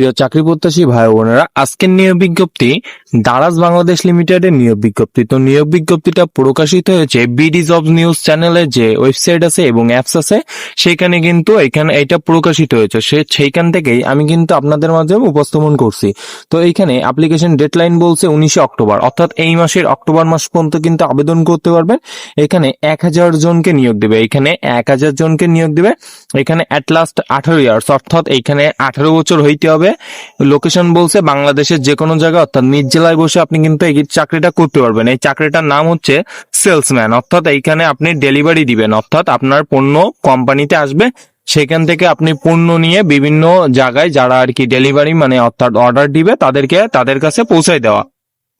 প্রিয় চাকরি প্রত্যাশী ভাই বোনেরা, আজকের নিয়োগ বিজ্ঞপ্তি দারাজ বাংলাদেশ লিমিটেডের নিয়োগ বিজ্ঞপ্তি। তো নিয়োগ বিজ্ঞপ্তিটা প্রকাশিত হয়েছে বিডি জব নিউজ চ্যানেলের যে ওয়েবসাইট আছে এবং অ্যাপস আছে, সেখানে কিন্তু এখানে, এটা প্রকাশিত হয়েছে। সে, সেইখান থেকেই আমি কিন্তু আপনাদের মাঝে উপস্থাপন করছি। তো এইখানে অ্যাপ্লিকেশন ডেডলাইন বলছে উনিশে অক্টোবর, অর্থাৎ এই মাসের অক্টোবর মাস পর্যন্ত কিন্তু আবেদন করতে পারবেন। এখানে এক হাজার জনকে নিয়োগ দেবে। এখানে এক হাজার জনকে নিয়োগ দেবে। এখানে অ্যাট লাস্ট আঠারো ইয়ার্স অর্থাৎ এইখানে আঠারো বছর হইতে হবে। লোকেশন বলছে বাংলাদেশের যে কোনো জায়গায়, অর্থাৎ নিজ জেলায় বসে আপনি কিন্তু এই চাকরিটা করতে পারবেন। এই চাকরিটার নাম হচ্ছে সেলসম্যান অর্থাৎ এইখানে আপনি ডেলিভারি দিবেন। অর্থাৎ আপনার পণ্য কোম্পানিতে আসবে, সেখান থেকে আপনি পণ্য নিয়ে বিভিন্ন জায়গায় যারা আর কি ডেলিভারি মানে অর্থাৎ অর্ডার দিবে, তাদেরকে তাদের কাছে পৌঁছায় দেওয়া।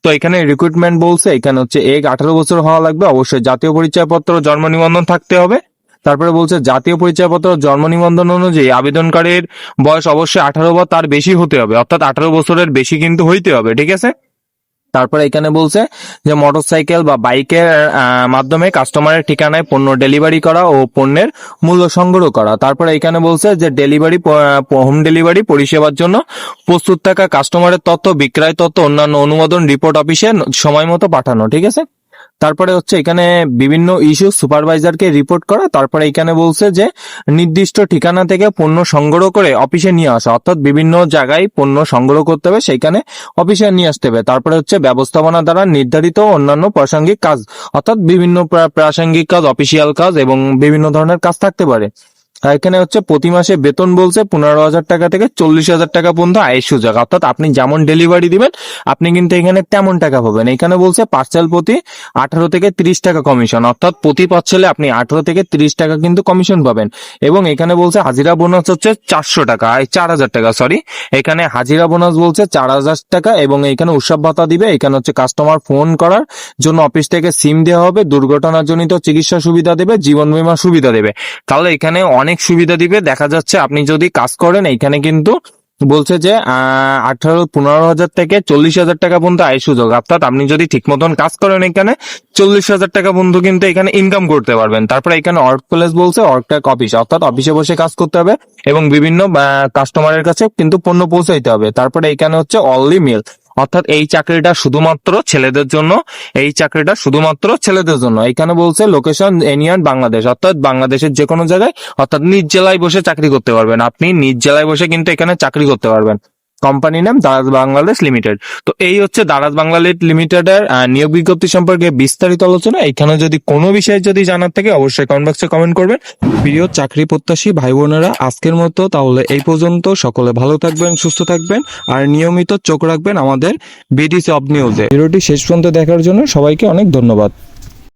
তো এখানে রিক্রুটমেন্ট বলছে, এখানে হচ্ছে এক আঠারো বছর হওয়া লাগবে। অবশ্যই জাতীয় পরিচয়পত্র, জন্ম নিবন্ধন থাকতে হবে। তারপরে বলছে, জাতীয় পরিচয়পত্র জন্ম নিবন্ধন অনুযায়ী আবেদনকারীর বয়স অবশ্যই আঠারো বা তার বেশি হতে হবে। অর্থাৎ আঠারো বছরের বেশি কিন্তু হইতে হবে, ঠিক আছে? তারপরে এখানে বলছে যে, মোটরসাইকেল বা বাইকের মাধ্যমে কাস্টমারের ঠিকানায় পণ্য ডেলিভারি করা ও পণ্যের মূল্য সংগ্রহ করা। তারপরে এখানে বলছে যে, ডেলিভারি হোম ডেলিভারি পরিষেবার জন্য প্রস্তুত থাকা কাস্টমারের তথ্য, বিক্রয় তথ্য, অন্যান্য অনুমোদন রিপোর্ট অফিসে সময় মতো পাঠানো, ঠিক আছে? তারপরে হচ্ছে এখানে বিভিন্ন ইস্যু সুপারভাইজারকে রিপোর্ট করা, তারপরে এখানে বলছে যে নির্দিষ্ট ঠিকানা থেকে পণ্য সংগ্রহ করে অফিসে নিয়ে আসা, অর্থাৎ বিভিন্ন জায়গায় পণ্য সংগ্রহ করতে হবে সেইখানে অফিসে নিয়ে আসতে হবে। তারপরে হচ্ছে ব্যবস্থাপনা দ্বারা নির্ধারিত অন্যান্য প্রাসঙ্গিক কাজ, অর্থাৎ বিভিন্ন প্রা- প্রাসঙ্গিক কাজ অফিসিয়াল কাজ এবং বিভিন্ন ধরনের কাজ থাকতে পারে। আর এখানে হচ্ছে প্রতি মাসে বেতন বলছে পনেরো হাজার টাকা থেকে চল্লিশ হাজার টাকা পর্যন্ত আয়ের সুযোগ। অর্থাৎ আপনি যেমন ডেলিভারি দিবেন, আপনি কিন্তু এখানে তেমন টাকা পাবেন। এখানে বলছে পার্সেল প্রতি আঠারো থেকে তিরিশ টাকা কমিশন অর্থাৎ প্রতি পার্সেলে আপনি আঠারো থেকে তিরিশ টাকা কিন্তু কমিশন পাবেন। এবং এখানে বলছে হাজিরা বোনাস হচ্ছে চারশো টাকা চার হাজার টাকা সরি এখানে হাজিরা বোনাস বলছে চার হাজার টাকা এবং এখানে উৎসব ভাতা দিবে। এখানে হচ্ছে কাস্টমার ফোন করার জন্য অফিস থেকে সিম দেওয়া হবে। দুর্ঘটনাজনিত চিকিৎসা সুবিধা দেবে, জীবন বীমা সুবিধা দেবে। তাহলে এখানে অনেক সুবিধা দিবে। দেখা যাচ্ছে আপনি যদি কাজ করেন এখানে কিন্তু বলছে যে, আহ, আঠারো, পনেরো হাজার থেকে চল্লিশ হাজার টাকা পর্যন্ত আয় সুযোগ। অর্থাৎ আপনি যদি ঠিক মতন কাজ করেন এখানে, চল্লিশ হাজার টাকা পর্যন্ত কিন্তু এখানে ইনকাম করতে পারবেন। তারপরে এখানে ওয়ার্ক প্লেস বলছে ওয়ার্কটেক অফিস অর্থাৎ অফিসে বসে কাজ করতে হবে এবং বিভিন্ন কাস্টমারের কাছে কিন্তু পণ্য পৌঁছাইতে হবে। তারপরে এখানে হচ্ছে অনলি মিল অর্থাৎ এই চাকরিটা শুধুমাত্র ছেলেদের জন্য, এই চাকরিটা শুধুমাত্র ছেলেদের জন্য। এখানে বলছে লোকেশন এনিয়ান বাংলাদেশ অর্থাৎ বাংলাদেশের যে কোনো জায়গায়, অর্থাৎ নিজ জেলায় বসে চাকরি করতে পারবেন। আপনি নিজ জেলায় বসে কিন্তু এখানে চাকরি করতে পারবেন। কোম্পানি নাম দারাজ বাংলাদেশ লিমিটেড। তো এই হচ্ছে দারাজ বাংলাদেশ লিমিটেডের নিয়োগ বিজ্ঞপ্তি সম্পর্কে বিস্তারিত আলোচনা। এখানে যদি কোনো বিষয়ে যদি জানার থাকে, অবশ্যই কমেন্ট বক্সে কমেন্ট করবেন। প্রিয় চাকরি প্রত্যাশী ভাই বোনেরা, আজকের মতো তাহলে এই পর্যন্ত। সকলে ভালো থাকবেন, সুস্থ থাকবেন, আর নিয়মিত চোখ রাখবেন আমাদের বিডিসি অব নিউজে ভিডিওটি শেষ পর্যন্ত দেখার জন্য সবাইকে অনেক ধন্যবাদ।